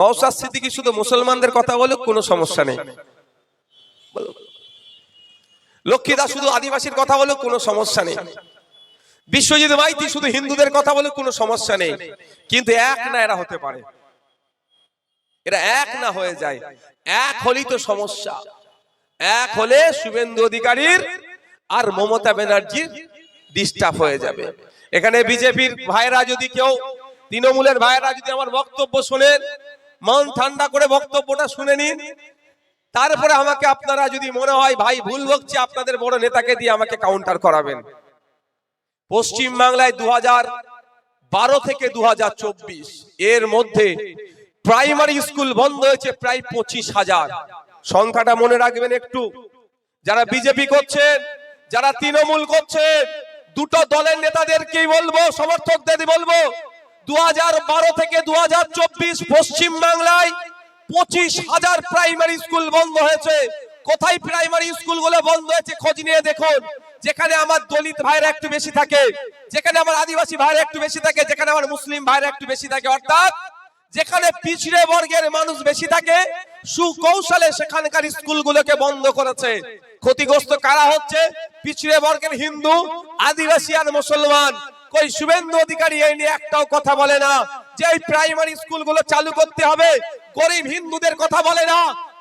নওশাদ সিদ্দিকী শুধু মুসলমানদের কথা বলুক কোনো সমস্যা নেই। লক্ষ্মীদা শুধু আদিবাসীর কথা বলুক কোনো সমস্যা নেই। বিশ্বজিৎ মাইতি শুধু হিন্দুদের কথা বলুক কোনো সমস্যা নেই। কিন্তু এক না এরা হতে পারে। এরা এক না হয়ে যায়। এক হলেই তো সমস্যা। এক হলে শুভেন্দু অধিকারীর আর মমতা ব্যানার্জির ডিস্টার্ব হয়ে যাবে। এখানে বিজেপির ভাইরা যদি কেউ, তৃণমূলের ভাইরা যদি আমার বক্তব্য শোনেন মন ঠান্ডা করে বক্তব্যটা শুনে নিন। তারপরে আমাকে আপনারা যদি মনে হয়, ভাই, ভুল বকছি, আপনাদের বড় নেতাকে দিয়ে আমাকে কাউন্টার করাবেন। পশ্চিম বাংলায় দু বারো থেকে দু হাজার চব্বিশ, এর মধ্যে প্রাইমারি স্কুল বন্ধ হয়েছে প্রায় পঁচিশ হাজার। সংখ্যাটা মনে রাখবেন একটু। যারা বিজেপি করছেন যারা তৃণমূল করছেন দুটো দলের নেতাদেরকেই বলব, সমর্থকদের বলব দু থেকে দু পশ্চিম বাংলায় পঁচিশ হাজার প্রাইমারি স্কুল বন্ধ হয়েছে। কোথায় প্রাইমারি স্কুলগুলো বন্ধ হয়েছে খোঁজ নিয়ে দেখুন। যেখানে আমার দলিত ভাইরা একটু বেশি থাকে, যেখানে আমার আদিবাসী একটু বেশি থাকে, যেখানে আমার মুসলিম একটু বেশি থাকে। অর্থাৎ যেখানে পিছড়ে বর্গের মানুষ বেশি থাকে, সুকৌশলে সেখানকার স্কুলগুলোকে বন্ধ করেছে। ক্ষতিগ্রস্ত কারা হচ্ছে? পিছড়ে বর্গের হিন্দু, আদিবাসী আর মুসলমান। কই শুভেন্দু অধিকারী, এই নিয়ে একটাও কথা বলে না। যে এই প্রাইমারি স্কুলগুলো চালু করতে হবে, গরিব হিন্দুদের কথা বলে না।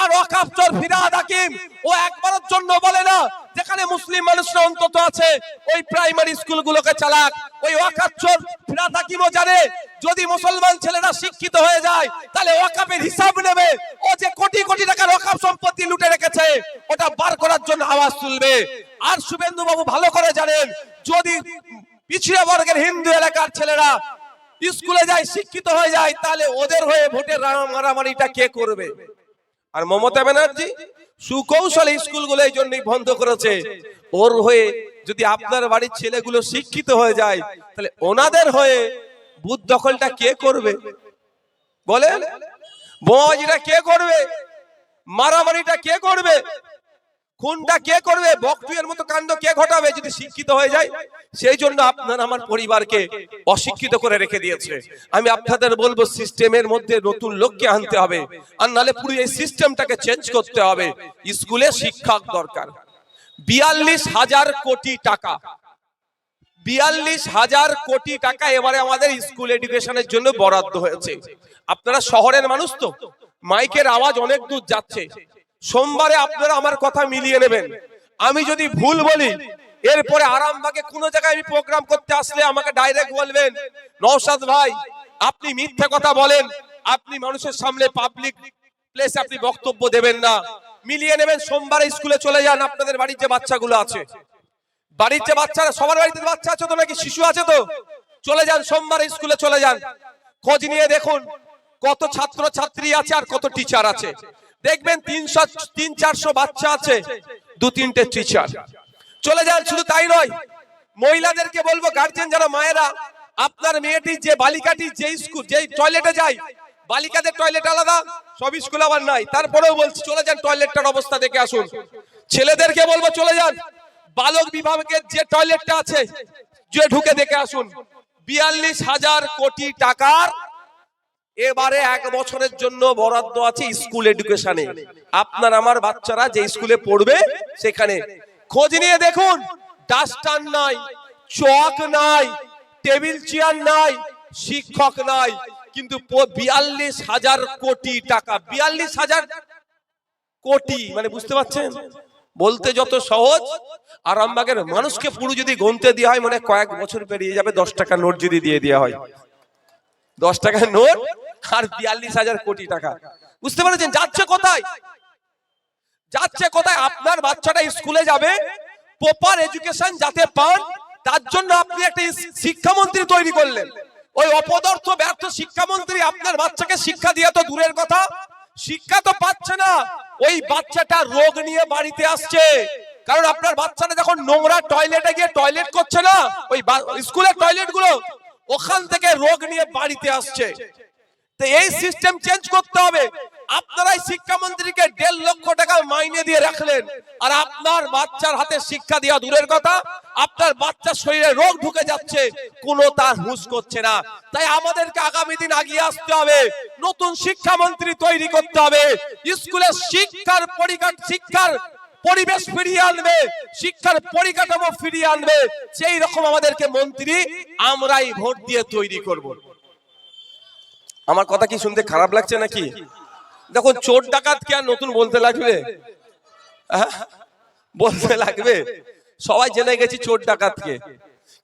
আর অকাপচর ফিরাদ হাকিম, ও একবারের জন্য বলে না। যেখানে মুসলিম মানুষরা অন্তত আছে, ওই প্রাইমারি স্কুলগুলোকে চালাক। ওই ওয়াকাপচর ফিরাদ হাকিমও জানে, যদি মুসলমান ছেলেরা শিক্ষিত হয়ে যায়, তাহলে ওয়াকাপের হিসাব নেবে। ও যে কোটি কোটি টাকার ওয়াকাপ সম্পত্তি লুটে রেখেছে, ওটা বার করার জন্য আওয়াজ তুলবে। আর শুভেন্দু বাবু ভালো করে জানেন, যদি পিছিয়ে বর্গের হিন্দু এলাকার ছেলেরা স্কুলে যায়, শিক্ষিত হয়ে যায়, তাহলে ওদের হয়ে ভোটের মারামারিটা কে করবে? আর মমতা ব্যানার্জি সুকৌশলে স্কুলগুলো এই জন্যই বন্ধ করেছে। ওর হয়ে যদি আপনার বাড়ির ছেলেগুলো শিক্ষিত হয়ে যায়, তাহলে ওনাদের হয়ে বুথ দখলটা কে করবে? বলেন? বোমাবাজিটা কে করবে? মারামারিটা কে করবে? খুনটা কে করবে? বকটুয়ের মতো কাণ্ড কে ঘটাবে যদি শিক্ষিত হয়ে যায়? সেই জন্য আপনার আমার পরিবারকে অশিক্ষিত করে রেখে দিয়েছে। আমি আপনাদের বলব, সিস্টেমের মধ্যে নতুন লোককে আনতে হবে। আর নালে পুরো এই সিস্টেমটাকে চেঞ্জ করতে হবে। স্কুলে শিক্ষক দরকার। বিয়াল্লিশ হাজার কোটি টাকা। বিয়াল্লিশ হাজার কোটি টাকা এবারে আমাদের স্কুল এডুকেশনের জন্য বরাদ্দ হয়েছে। আপনারা শহরের মানুষ তো? মাইকের আওয়াজ অনেক দূর যাচ্ছে। সোমবারে আপনারা আমার কথা মিলিয়ে নেবেন। আমি যদি ভুল বলি, এরপরে আরামবাগে কোনো জায়গায় আমি প্রোগ্রাম করতে আসলে আমাকে ডাইরেক্ট বলবেন নৌসাদ ভাই, আপনি মিথ্যে কথা বলেন, আপনি মানুষের সামনে পাবলিক প্লেসে আপনি বক্তব্য দেবেন না। মিলিয়ে নেবেন, সোমবারে স্কুলে চলে যান, আপনাদের বাড়ির যে বাচ্চাগুলো আছে। বাড়ির যে বাচ্চারা, সবার বাড়িতে বাচ্চা আছে তো নাকি? শিশু আছে তো? চলে যান, সোমবার স্কুলে চলে যান। খোঁজ নিয়ে দেখুন, কত ছাত্র ছাত্রী আছে আর কত টিচার আছে। দেখবেন তিনশো, তিন, চারশো বাচ্চা আছে, দু, তিনটে টিচার চলে যান, শুধু তাই নয়, মহিলাদেরকে বলব গার্জেন যারা মায়েরা, আপনার মেয়েটি যে বালিকাটি, যে স্কুল যে টয়লেটে যায়, বালিকাদের টয়লেট আলাদা, সব স্কুল আবার নাই। তারপরেও বলছি, চলে যান টয়লেটটার অবস্থা দেখে আসুন। ছেলেদেরকে বলব, চলে যান, বালক বিভাগের যে টয়লেটটা আছে, যে ঢুকে দেখে আসুন। বিয়াল্লিশ হাজার কোটি টাকার এবারে এক বছরের জন্য বরাদ্দ আছে স্কুল এডুকেশনে। আপনার, আমার বাচ্চারা যে স্কুলে পড়বে সেখানে। খোঁজ নিয়ে দেখুন, ডাস্টার নাই, চক নাই, টেবিল চেয়ার নাই, শিক্ষক নাই, কিন্তু বিয়াল্লিশ হাজার কোটি টাকা। বিয়াল্লিশ হাজার কোটি মানে বুঝতে পারছেন? বলতে যত সহজ আর আরামবাগের মানুষকে পুরো যদি গনতে দেওয়া হয় মানে কয়েক বছর পেরিয়ে যাবে, দশ টাকা নোট যদি দিয়ে দেওয়া হয়। দশ টাকার নোট আর বিয়াল্লিশ হাজার কোটি টাকা। বুঝতে পারছেন? যাচ্ছে কোথায়? যাচ্ছে কোথায়? আপনার বাচ্চাটা স্কুলে যাবে প্রপার এডুকেশন যাতে পান, তার জন্য আপনি একটা শিক্ষামন্ত্রী তৈরি করলেন। ওই অপদার্থ, ব্যর্থ শিক্ষামন্ত্রী আপনার বাচ্চাকে শিক্ষা দিয়ে তো দূরের কথা। শিক্ষা তো পাচ্ছে না। ওই বাচ্চাটা রোগ নিয়ে বাড়িতে আসছে। কারণ আপনার বাচ্চাটা যখন নোংরা টয়লেটে গিয়ে টয়লেট করছে না, ওই স্কুলের টয়লেটগুলো ওখান থেকে রোগ নিয়ে বাড়িতে আসছে। এই সিস্টেম চেঞ্জ করতে হবে। আপনারাই শিক্ষামন্ত্রীকে দেড় লক্ষ টাকা মাইনে দিয়ে রাখলেন। আর আপনার বাচ্চার হাতে শিক্ষা দেওয়া দূরের কথা। আপনার বাচ্চার শরীরে রোগ ঢুকে যাচ্ছে, কোনো তার হুঁশ করছে না। তাই আমাদেরকে আগামী দিন আগিয়ে আসতে হবে। নতুন শিক্ষামন্ত্রী তৈরি করতে হবে। স্কুলের শিক্ষার পরিকাঠ, শিক্ষার পরিবেশ ফিরিয়ে আনবে। শিক্ষার পরিকাঠামো ফিরিয়ে আনবে। সেই রকম আমাদেরকে মন্ত্রী আমরাই ভোট দিয়ে তৈরি করব। আমার কথা কি শুনতে খারাপ লাগছে নাকি? দেখুন চোর ডাকাত কি আর নতুন বলতে লাগবে? বলতে লাগবে? সবাই জেনে গেছি চোর ডাকাতকে।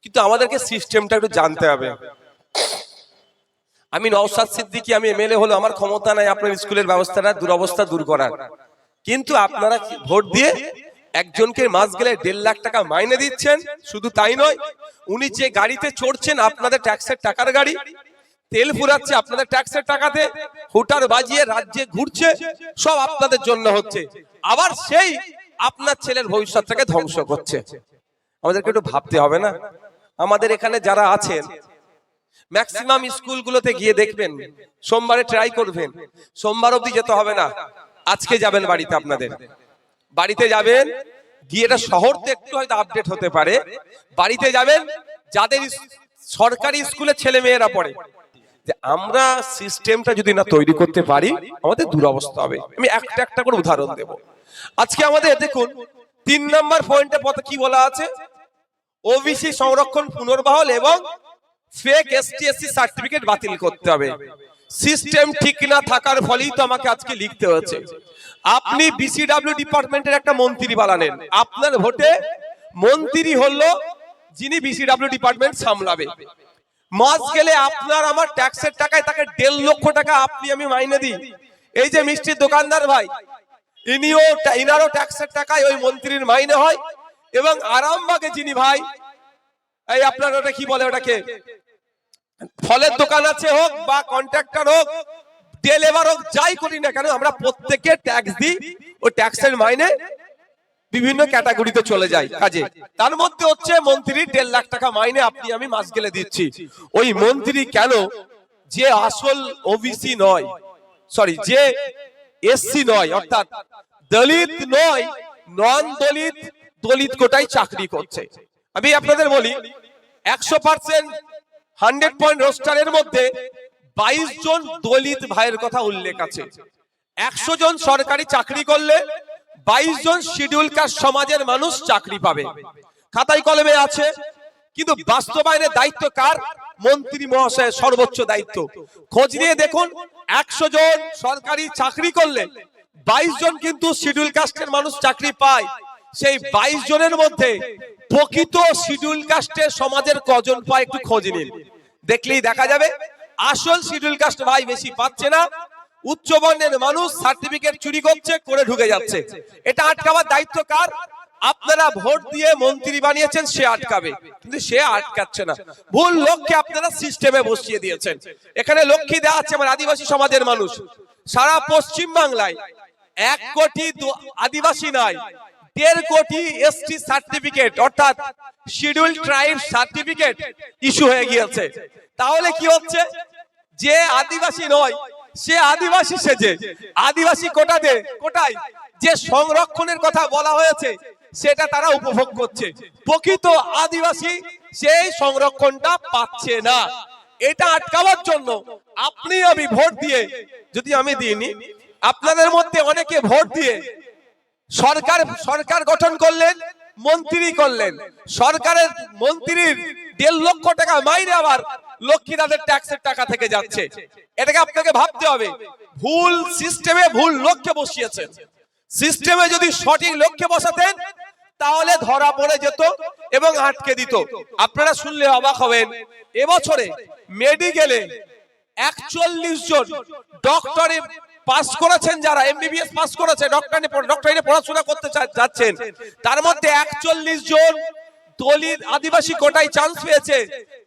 কিন্তু আমাদেরকে সিস্টেমটা একটু জানতে হবে। আমি নওসাদ সিদ্দিকি, আমি এমএলএ হলো আমার ক্ষমতা নাই, আপনার স্কুলের ব্যবস্থাটা, দুরবস্থা দূর করার। কিন্তু আপনারা ভোট দিয়ে একজনকে মাস গেলে দেড় লাখ টাকা মাইনে দিচ্ছেন? শুধু তাই নয়, উনি যে গাড়িতে চড়ছেন, আপনাদের ট্যাক্সের টাকার গাড়ি তেল ফুরাচ্ছে, আপনাদের ট্যাক্সের টাকাতে, হুটার বাজিয়ে রাজ্যে ঘুরছে, সব আপনাদের জন্য হচ্ছে। আবার সেই আপনার ছেলের ভবিষ্যৎটাকে ধ্বংস করছে। আমাদেরকে একটু ভাবতে হবে না? আমাদের এখানে যারা আছেন ম্যাক্সিমাম স্কুলগুলোতে গিয়ে দেখবেন, সোমবারে ট্রাই করবেন, সোমবার অবধি যেতে হবে না। আজকে যাবেন বাড়িতে আপনাদের। বাড়িতে যাবেন, গিয়ে এটা শহরতে একটু হয়তো আপডেট হতে পারে। বাড়িতে যাবেন, যাদের সরকারি স্কুলে ছেলে মেয়েরা পড়ে যে আমরা সিস্টেমটা যদি না তৈরি করতে পারি, আমাদের দুরবস্থা হবে। আমি একটা একটা করে উদাহরণ দেব। আজকে আমাদের, দেখুন, তিন নম্বর পয়েন্টে পথে কি বলা আছে? ওবিসি সংরক্ষণ, পুনর্বহল এবং ফেক এসটিএসসি সার্টিফিকেট বাতিল করতে হবে। সিস্টেম ঠিক না থাকার ফলেই তো আমাকে আজকে লিখতে হয়েছে। আপনি বিসিডব্লিউ ডিপার্টমেন্টের একটা মন্ত্রী বানালেন। আপনার ভোটে মন্ত্রী হলো যিনি বিসিডব্লিউ ডিপার্টমেন্ট সামলাবে। মাস গেলে আপনার আমার ট্যাক্সের টাকায় তাকে দেড় লক্ষ টাকা আপনি আমি মাইনে দিই। এই যে মিষ্টির দোকানদার ভাই, ইনিও ইনারও ট্যাক্সের টাকায় ওই মন্ত্রীর মাইনে হয় এবং আরামবাগে যিনি ভাই, এই আপনার ওটা কি বলে ওটাকে? ফলের দোকান আছে হোক বা কন্ট্রাক্টর হোক ডেলিভার হোক, যাই করি না কেন, আমরা প্রত্যেকে ট্যাক্স দিই ও ট্যাক্সের মাইনে বিভিন্ন ক্যাটাগরিতে চলে যায়। কাজে তার মধ্যে হচ্ছে মন্ত্রী, দেড় লাখ টাকা মাইনে আপনি, আমি মাস গেলে দিচ্ছি। ওই মন্ত্রী কেন যে আসল ওবিসি নয় সরি যে এসসি নয়, অর্থাৎ দলিত নয় নন দলিত দলিত কোটাই চাকরি করছে। আমি আপনাদের বলি, একশো পার্সেন্ট হান্ড্রেড পয়েন্ট রোস্টারের মধ্যে বাইশ জন দলিত ভাইয়ের কথা উল্লেখ আছে। একশো জন সরকারি চাকরি করলে বাইশ জন শিডিউল কাস্ট সমাজের মানুষ চাকরি পাবে। খাতায় কলমে আছে, কিন্তু বাস্তবায়নের দায়িত্ব কার? মন্ত্রী মহাশয়ের সর্বোচ্চ দায়িত্ব। খোঁজ নিয়ে দেখুন, একশো জন সরকারি চাকরি করলে বাইশ জন কিন্তু শিডিউল কাস্টের মানুষ চাকরি পায়। সেই বাইশ জনের মধ্যে প্রকৃত শিডিউল কাস্টের সমাজের কজন পায় একটু খোঁজ নিন। দেখলেই দেখা যাবে, আসল শিডিউল কাস্ট ভাই বেশি পাচ্ছে না উচ্চ বর্ণের মানুষ সার্টিফিকেট চুরি করছে, করে ঢুকে যাচ্ছে। এটা আটকাবার দায়িত্ব কার? আপনারা ভোট দিয়ে মন্ত্রী বানিয়েছেন, সে আটকাবে। কিন্তু সে আটকাচ্ছে না। ভুল লক্ষ্যে আপনারা সিস্টেমে বসিয়ে দিয়েছেন। এখানে লক্ষ্মী দেওয়া আছে আমার আদিবাসী সমাজের মানুষ। সারা পশ্চিম বাংলায় এক কোটি আদিবাসী নয়, দেড় কোটি এসটি সার্টিফিকেট, অর্থাৎ শিডিউল ট্রাইব সার্টিফিকেট ইস্যু হয়ে গিয়েছে। তাহলে কি হচ্ছে? যে আদিবাসী নয় সে আদিবাসী সেজে। আদিবাসী কোটাতে, কোটায় যে সংরক্ষণের কথা বলা হয়েছে, সেটা তারা উপভোগ করছে। প্রকৃত আদিবাসী সেই সংরক্ষণটা পাচ্ছে না। এটা আটকাবার জন্য আপনি আমি ভোট দিয়ে, যদি আমি দিইনি আপনাদের মধ্যে অনেকে ভোট দিয়ে সরকার সরকার গঠন করলেন, মন্ত্রী করলেন। সরকারের মন্ত্রীর দেড় লক্ষ টাকা মাইনে আবার লক্ষ্মীদাদের ট্যাক্সের টাকা থেকে যাচ্ছে। এটাকে আপনাকে ভাবতে হবে। ভুল সিস্টেমে ভুল লক্ষ্যে বসিয়েছেন। সিস্টেমে যদি সঠিক লক্ষ্যে বসাতেন, তাহলে ধরা পড়ে যেত এবং আটকে দিত। আপনারা শুনলে অবাক হবেন। এবছরে মেডিকেলে একচল্লিশ জন ডক্টরে পাস করেছেন যারা এমবিবিএস পাস করেছে ডক্টরি ডক্টরি পড়াশোনা করতে যাচ্ছেন। তার মধ্যে একচল্লিশ জন দলিত আদিবাসী কোটায় চান্স পেয়েছে।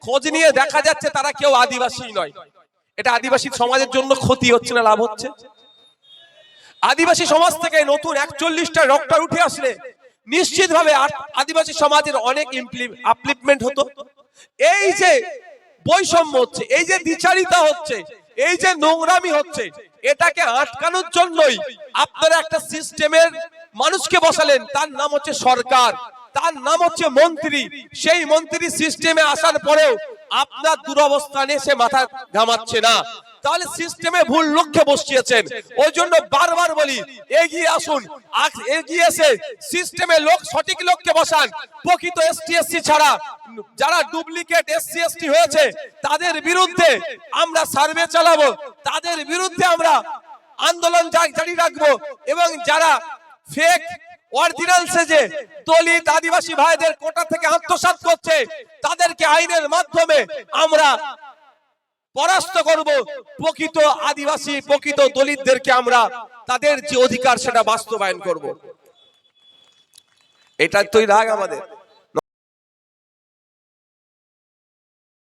খোঁজ নিয়ে দেখা যাচ্ছে তারা কেউ আদিবাসী নয়। এটা আদিবাসী সমাজের জন্য ক্ষতি হচ্ছে না, লাভ হচ্ছে। আদিবাসী সমাজ থেকে নতুন একচল্লিশটা ডক্টর উঠে আসলে নিশ্চিতভাবে আদিবাসী সমাজের অনেক আপলিপমেন্ট হতো। এই যে বৈষম্য হচ্ছে, এই যে দ্বিচারিতা হচ্ছে, এই যে নোংরামি হচ্ছে, এটাকে আটকানোর জন্যই আপনারা একটা সিস্টেমের মানুষকে বসালেন, তার নাম হচ্ছে সরকার। তার নাম হচ্ছে মন্ত্রী। সেই মন্ত্রী সিস্টেমে আসার পরেও আপনার দুরবস্থানে সে মাথা ঘামাচ্ছে না। তাহলে সিস্টেমে ভুল লক্ষ্যে বসিয়েছেন। ওই জন্য বারবার বলি, এগিয়ে আসুন। এগিয়ে এসে সিস্টেমে লোক সঠিক লোককে বসান। প্রকৃত এসটি এসসি ছাড়া যারা ডুপ্লিকেট এসসি এসটি হয়েছে, তাদের বিরুদ্ধে আমরা সার্ভে চালাবো। তাদের বিরুদ্ধে আমরা আন্দোলন জারি রাখব। এবং যারা ফেক অরিজিনাল সেজে দলিত আদিবাসী ভাইদের কোটা থেকে আত্মসাত করছে, তাদেরকে আইনের মাধ্যমে আমরা পরাস্ত করব। প্রকৃত আদিবাসী, প্রকৃত দলিতদেরকে আমরা তাদের যে অধিকার সেটা বাস্তবায়ন করব। এটা তো রাগ আমাদের।